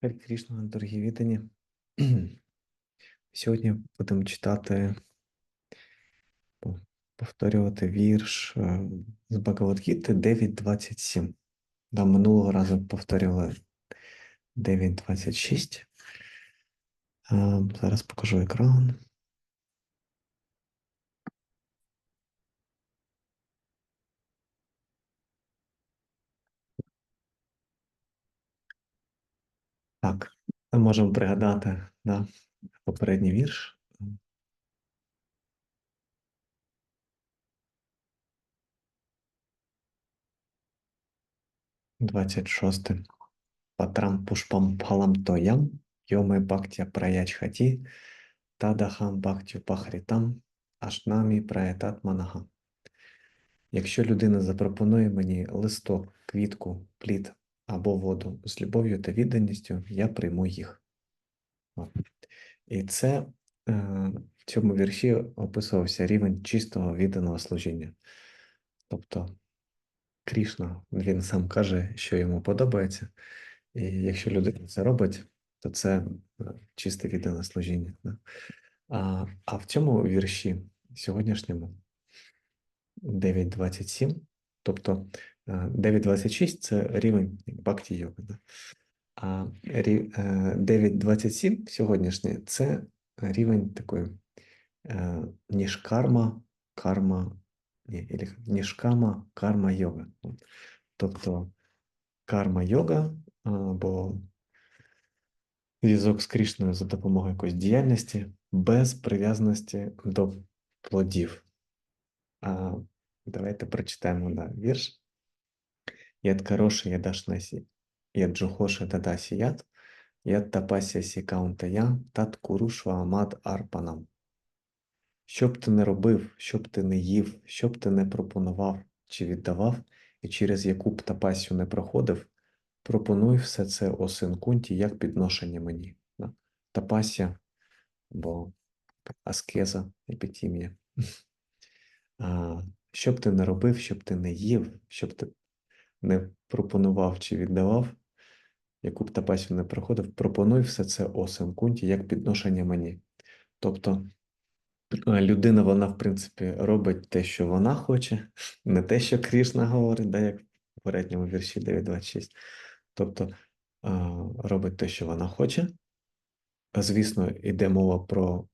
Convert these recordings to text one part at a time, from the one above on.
Харі Крішна, дорогі вітані. Сьогодні будемо читати, повторювати вірш е, з Багавадгіти 9.27. Да, минулого разу повторювали 9.26. Е, Зараз покажу екран. Так, ми можемо пригадати да, попередній вірш. 26. Патрам пушпам палам тоям, йоме бхактя праяч хаті, тадахам бхактю пахрітам, ашнамі праятат манаха. Якщо людина запропонує мені листок, квітку, плід або воду з любов'ю та відданістю, я прийму їх. І це е, в цьому вірші описувався рівень чистого відданого служіння. Тобто Крішна, він сам каже, що йому подобається, і якщо людина це робить, то це е, чисте віддане служіння. А, а в цьому вірші сьогоднішньому 9.27, тобто 9.26 це рівень бхакті йоги. Да? А е, 9.27 сьогоднішній це рівень такої е, нішкарма, карма, ні, ілі нішкама карма йога. Тобто карма йога або зв'язок з Крішною за допомогою якоїсь діяльності без прив'язаності до плодів. А, давайте прочитаємо да, вірш. Яд кароши ядашнасі, яд джухоши дадасі яд, яд тапасya сі каунтая, тат курушва амад арпанам. Що б ти не робив, що б ти не їв, що б ти не пропонував чи віддавав, і через яку б тапасю не проходив, пропонуй все це о син Кунті як підношення мені. Тапася або аскеза, епітімія. Що б ти не робив, що б ти не їв, що б ти не пропонував чи віддавав, яку б тапасю не проходив, пропонуй все це о Кунті як підношення мені. Тобто людина, вона, в принципі, робить те, що вона хоче, не те, що Крішна говорить, да, як в попередньому вірші 9.26. Тобто робить те, що вона хоче. Звісно, йде мова про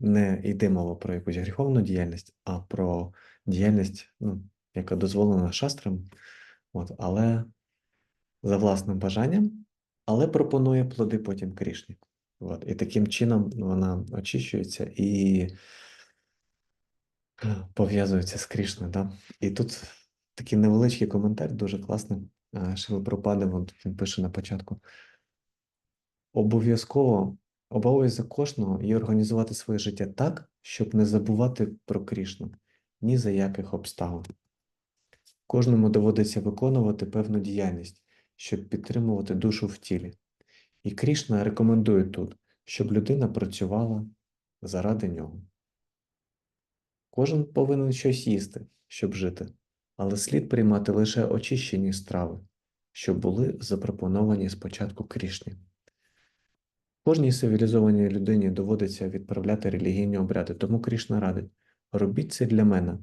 не йде мова про якусь гріховну діяльність, а про діяльність, ну, яка дозволена шастрам, от, але за власним бажанням, але пропонує плоди потім Крішні. От, і таким чином вона очищується і пов'язується з Крішною. Да? І тут такий невеличкий коментар, дуже класний. Е, Шрила Прабхупада, він пише на початку. Обов'язково обов'язок кожного є організувати своє життя так, щоб не забувати про Крішну ні за яких обставин. Кожному доводиться виконувати певну діяльність, щоб підтримувати душу в тілі. І Крішна рекомендує тут, щоб людина працювала заради нього. Кожен повинен щось їсти, щоб жити, але слід приймати лише очищені страви, що були запропоновані спочатку Крішні. Кожній цивілізованій людині доводиться відправляти релігійні обряди, тому Крішна радить робіть це для мене.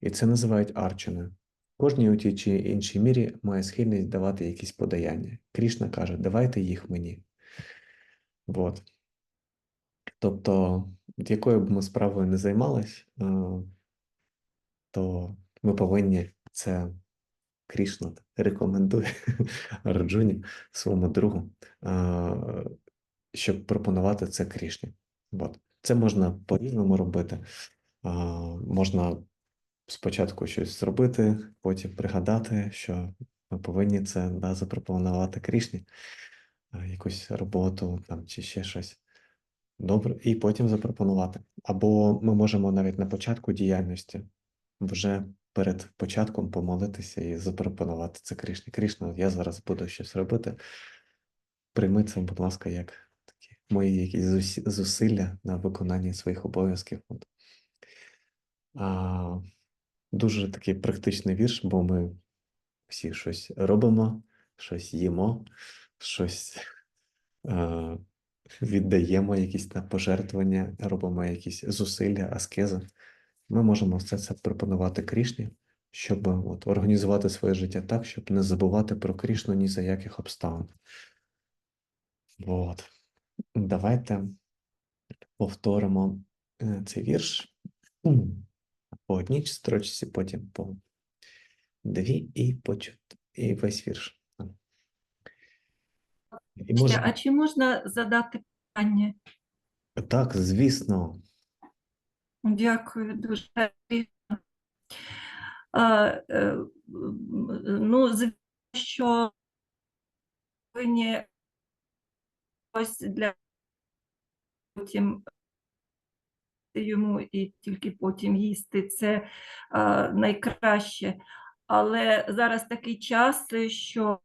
І це називають арчаною. Кожній у тій чи іншій мірі має схильність давати якісь подаяння. Крішна каже, давайте їх мені. Вот. Тобто, якою б ми справою не займались, то ми повинні це Крішна рекомендує Арджуні, своєму другу, щоб пропонувати це Крішні. От. Це можна по-різному робити. Можна спочатку щось зробити, потім пригадати, що ми повинні це да, запропонувати Крішні, е, якусь роботу там, чи ще щось. Добре, і потім запропонувати. Або ми можемо навіть на початку діяльності вже перед початком помолитися і запропонувати це Крішні. Крішна, я зараз буду щось робити. Прийми це, будь ласка, як такі мої якісь зусилля на виконання своїх обов'язків. А, дуже такий практичний вірш, бо ми всі щось робимо, щось їмо, щось е, віддаємо, якісь на пожертвування, робимо якісь зусилля, аскези. Ми можемо все це пропонувати Крішні, щоб от, організувати своє життя так, щоб не забувати про Крішну ні за яких обставин. От. Давайте повторимо е, цей вірш. По одній строчці, потім по дві і по і весь вірш. І може, А чи можна задати питання? так, звісно, Дякую дуже. А, е, ну, звісно, що повинні ось для потім йому і тільки потім їсти це а, найкраще. Але зараз такий час, що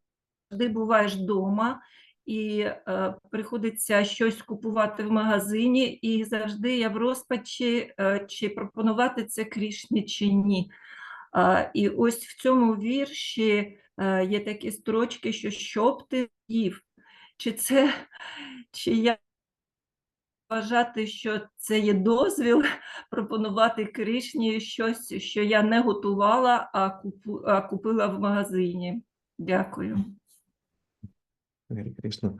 завжди буваєш вдома і е, приходиться щось купувати в магазині, і завжди я в розпачі, е, чи пропонувати це Крішні чи ні. А, і ось в цьому вірші е, є такі строчки, що що ти їв? Чи це, чи я вважати, що це є дозвіл пропонувати Кришні щось, що я не готувала, а, купу, а купила в магазині. Дякую. Кришна.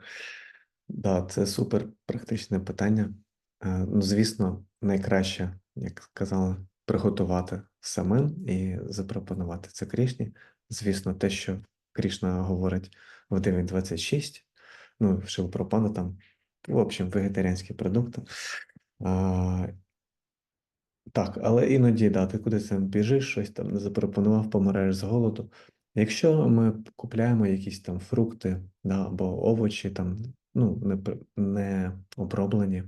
Да, це супер практичне питання. Е, Ну, звісно, найкраще, як сказали, приготувати самим і запропонувати це Крішні. Звісно, те, що Крішна говорить в 9.26, ну, в Шилпропана там, в общем, вегетаріанські продукти. А, так, але іноді, да, ти кудись там біжиш, щось там не запропонував, помираєш з голоду. Якщо ми купляємо якісь там фрукти, да, або овочі, там, ну, не, не оброблені,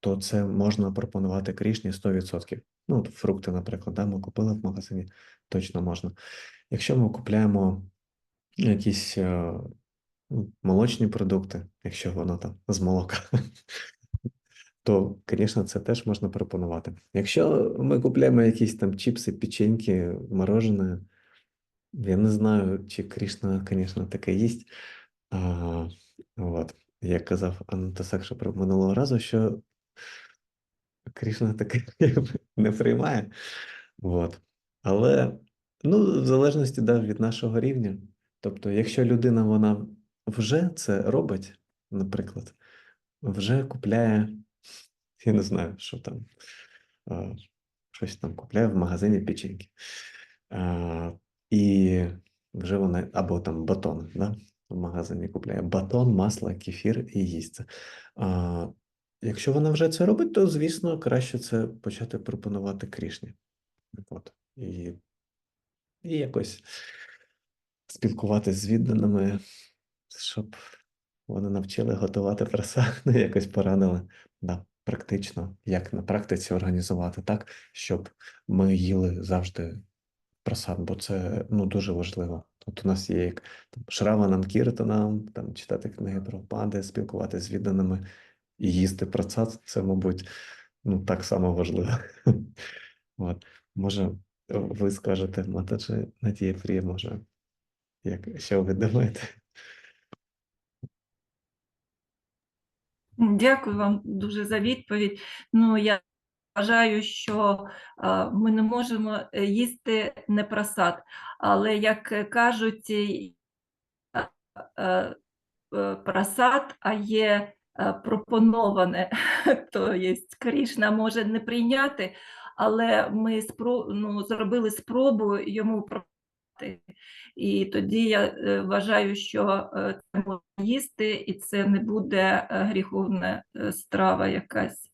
то це можна пропонувати Крішні 100%. Ну, фрукти, наприклад, да, ми купили в магазині, точно можна. Якщо ми купляємо якісь е, молочні продукти, якщо воно там з молока, то, звісно, це теж можна пропонувати. Якщо ми купляємо якісь там чіпси, печеньки, морожене, я не знаю, чи Крішна, звісно, таке їсть. А, от. Як казав Анатасакша про минулого разу, що Крішна таке не приймає. От. Але ну, в залежності да, від нашого рівня. Тобто, якщо людина вона вже це робить, наприклад, вже купляє, я не знаю, що там, щось там купляє в магазині печеньки. І вже вона, або там батон, да? в магазині купляє батон, масло, кефір і їсть. Якщо вона вже це робить, то, звісно, краще це почати пропонувати Крішні. От. І, і якось спілкуватися з відданими, щоб вони навчили готувати праса, ну, якось порадили. Да, практично, як на практиці організувати так, щоб ми їли завжди просад, бо це ну, дуже важливо. От у нас є як там, Шраванам Кіртанам, там читати книги про пади, спілкуватися з відданими і їсти просад, це, мабуть, ну, так само важливо. От. Може, ви скажете, Матаджи Надія Прія, може, як що ви думаєте? Дякую вам дуже за відповідь. Ну, я вважаю, що ми не можемо е, їсти непросад, але як е, кажуть, е, просад, а є е, пропоноване, то є Крішна може не прийняти, але ми спро, ну, зробили спробу йому пропонувати. І тоді я е, вважаю, що е, це можна їсти, і це не буде е, гріховна страва якась.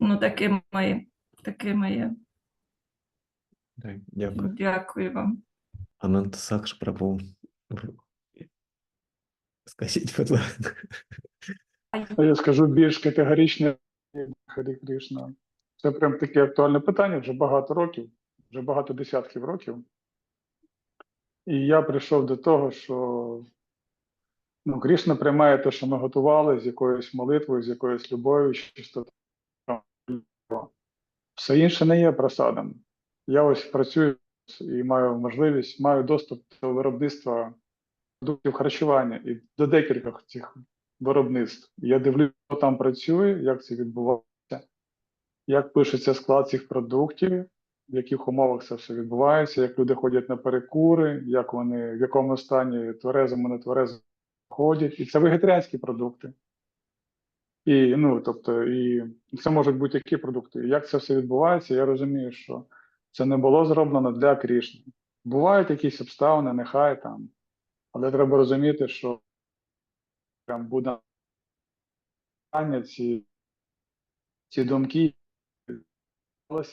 Ну, таке моє, таке моє. Дякую. Дякую вам. Анант Сакш Прабу. Скажіть, будь ласка. А я скажу більш категорично Харі Кришна. Це прям таке актуальне питання вже багато років, вже багато десятків років. І я прийшов до того, що ну, Кришна приймає те, що ми готували з якоюсь молитвою, з якоюсь любов'ю, чистотою. Все інше не є просадом. Я ось працюю і маю можливість, маю доступ до виробництва продуктів харчування і до декількох цих виробництв. Я дивлюся, хто там працює, як це відбувається, як пишеться склад цих продуктів, в яких умовах це все відбувається, як люди ходять на перекури, як вони в якому стані тверезому, не тверезому ходять. І це вегетаріанські продукти. І ну, тобто, і це можуть бути які продукти. Як це все відбувається, я розумію, що це не було зроблено для Крішни. Бувають якісь обставини, нехай там, але треба розуміти, що прям буде ці, ці думки,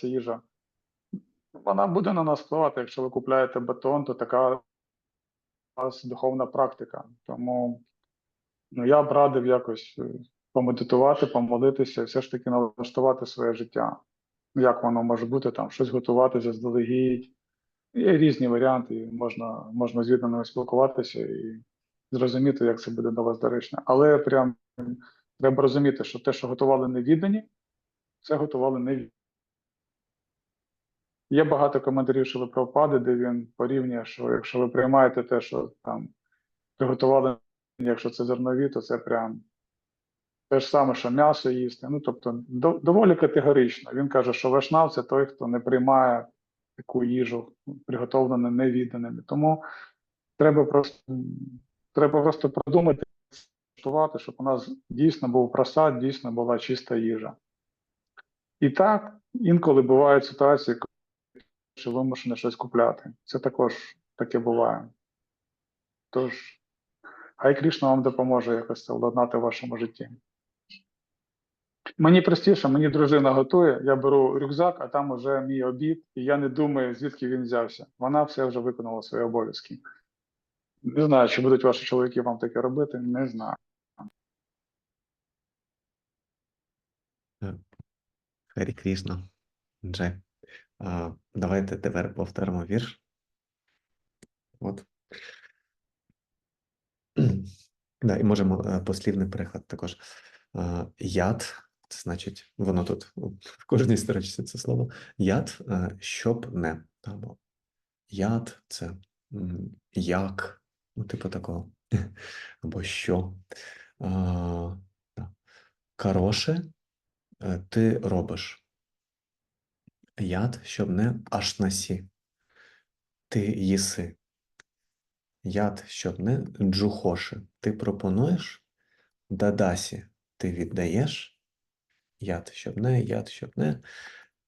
їжа. Вона буде на нас впливати. Якщо ви купляєте бетон, то така у вас духовна практика. Тому ну, я б радив якось е, помедитувати, помолитися, все ж таки налаштувати своє життя. Як воно може бути, там щось готувати заздалегідь. Є різні варіанти, можна, можна з відданими спілкуватися і зрозуміти, як це буде для вас доречно. Але прям треба розуміти, що те, що готували невіддані, це готували невіддані. Є багато коментарів щодо Прабхупади, де він порівнює, що якщо ви приймаєте те, що там приготували, якщо це зернові, то це прям те ж саме, що м'ясо їсти. Ну тобто до, доволі категорично. Він каже, що вишнав це той, хто не приймає таку їжу, приготовлену невідданими. Тому треба просто треба просто продумати, щоб у нас дійсно був просад, дійсно була чиста їжа. І так, інколи бувають ситуації, що вимушено щось купляти. Це також таке буває. Тож, хай Крішна вам допоможе якось це владнати в вашому житті. Мені простіше, мені дружина готує, я беру рюкзак, а там вже мій обід, і я не думаю, звідки він взявся. Вона все вже виконала свої обов'язки. Не знаю, чи будуть ваші чоловіки вам таке робити, не знаю. Харі Крішна. Джай. Давайте тепер повторимо вірш. От. Да, і можемо е, послівний переклад також. Яд, це значить, воно тут в кожній строчці це слово. Яд, е, щоб не. Або яд це як, ну, типу такого. Або що. А. Хороше е, ти робиш. Яд, щоб не аж насі. Ти їси. Яд, щоб не джухоши. Ти пропонуєш, дадасі ти віддаєш. Яд, щоб не, яд, щоб не.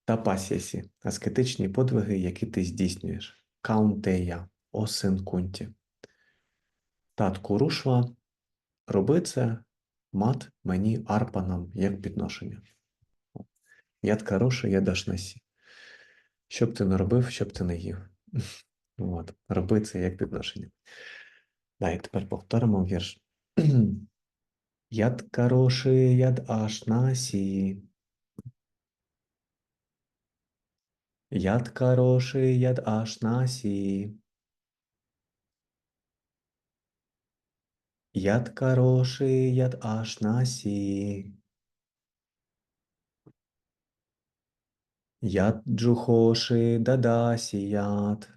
Тапасясі. Аскетичні подвиги, які ти здійснюєш. Каунтея, о син кунті. Татку рушва. Роби це, мат мені арпанам, як підношення. Яд хороший, я даш. Що б ти не робив, що б ти не їв. От, роби це як підношення. Да, і тепер повторимо вірш. Яд хороший, яд аж насі. Яд хороший, яд аж насі. Яд хороший, яд аж насі. Яд джухоши дадасі яд.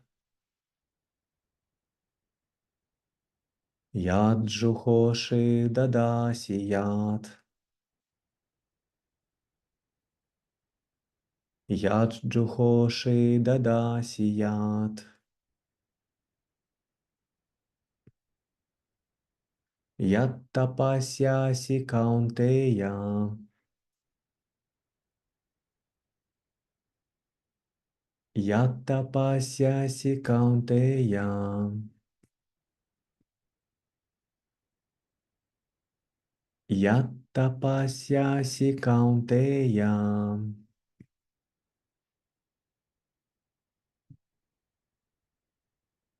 Джухоши дадасі яд. Джухоши дадасі яд. Яд тапасясі каунтея. Яд тапасясі каунтея. Яд тапасясі каунтея.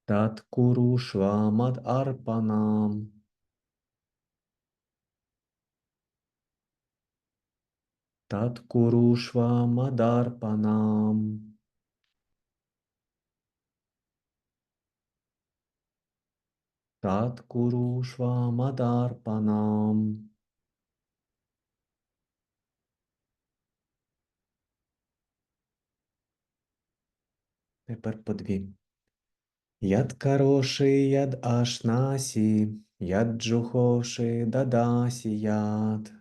Тат курушва арпанам. Тат курушва мадарпанам. Тат мадарпанам. Тепер по дві. Яд кароши, яд ашнаси, яд джухоши, дадаси яд.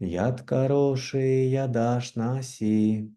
Яд кароши, яд ашнаси,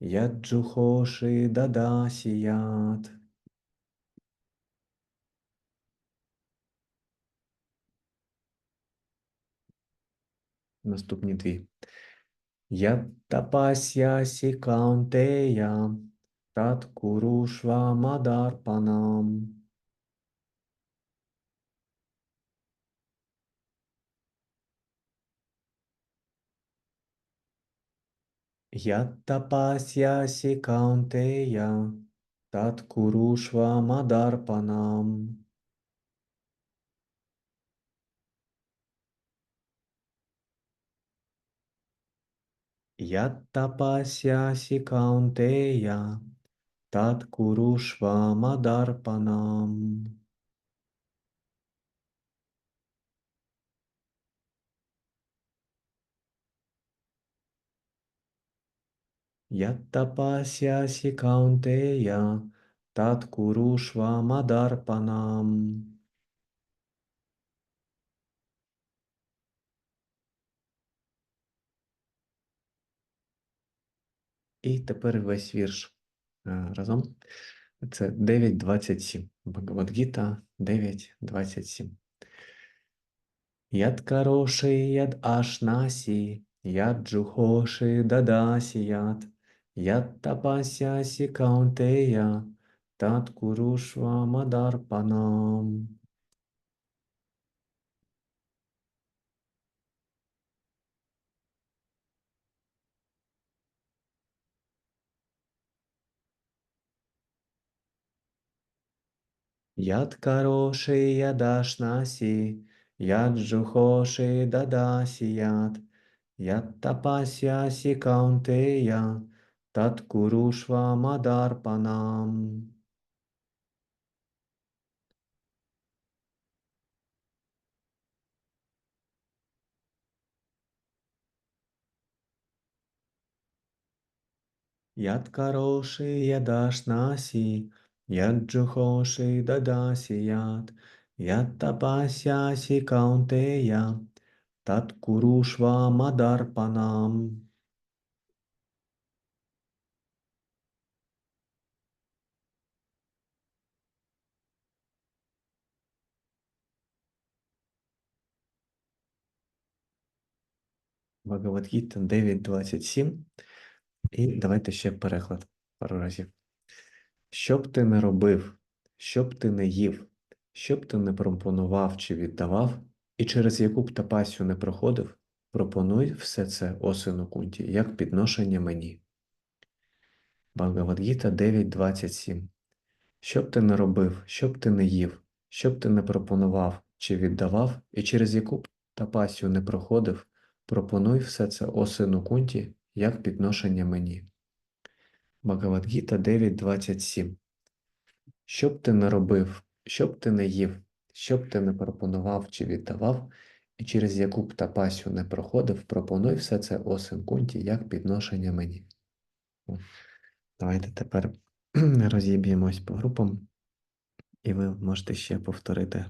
яд джухоши, дадаси яд. Яд кароши, яд ашнаси, яд джухоши, дадаси яд. Наступні дві. Яд тапасясі каунтея, тат мадарпанам. Яд тапасясі каунтея, тат курушва мадарпанам. Яд тапасясі каунтея, тат курушва мадарпанам. Яд тапасясі каунтея, тат курушва мадарпанам. І тепер весь вірш е, разом. Це 9.27. Бхагавадгіта 9.27. Яд кароши, яд ашнаси, яд джухоши, дадаси яд, яд тапасяси каунтея, тат курушва мадарпанам. Яд кароши, яд ашнаси, яд джухоши, дадаси яд, яд тапасяси каунтея, тат курушва мадарпанам. Яд кароши, яд ашнаси, яд джухоши, дадаси яд, яд тапасяси каунтея, тат Бхагавадгіта 9.27. І давайте ще переклад пару разів. Що б ти не робив, що б ти не їв, що б ти не пропонував чи віддавав, і через яку б тапасю не проходив, пропонуй все це, о сину Кунті, як підношення мені. Бхагавадгіта 9.27. Що б ти не робив, що б ти не їв, що б ти не пропонував чи віддавав, і через яку б тапасю не проходив, пропонуй все це, о сину Кунті, як підношення мені. Бхагавадгіта 9.27. Що б ти не робив, що б ти не їв, що б ти не пропонував чи віддавав, і через яку б тапасю не проходив, пропонуй все це, о Кунті, як підношення мені. Давайте тепер розіб'ємось по групам, і ви можете ще повторити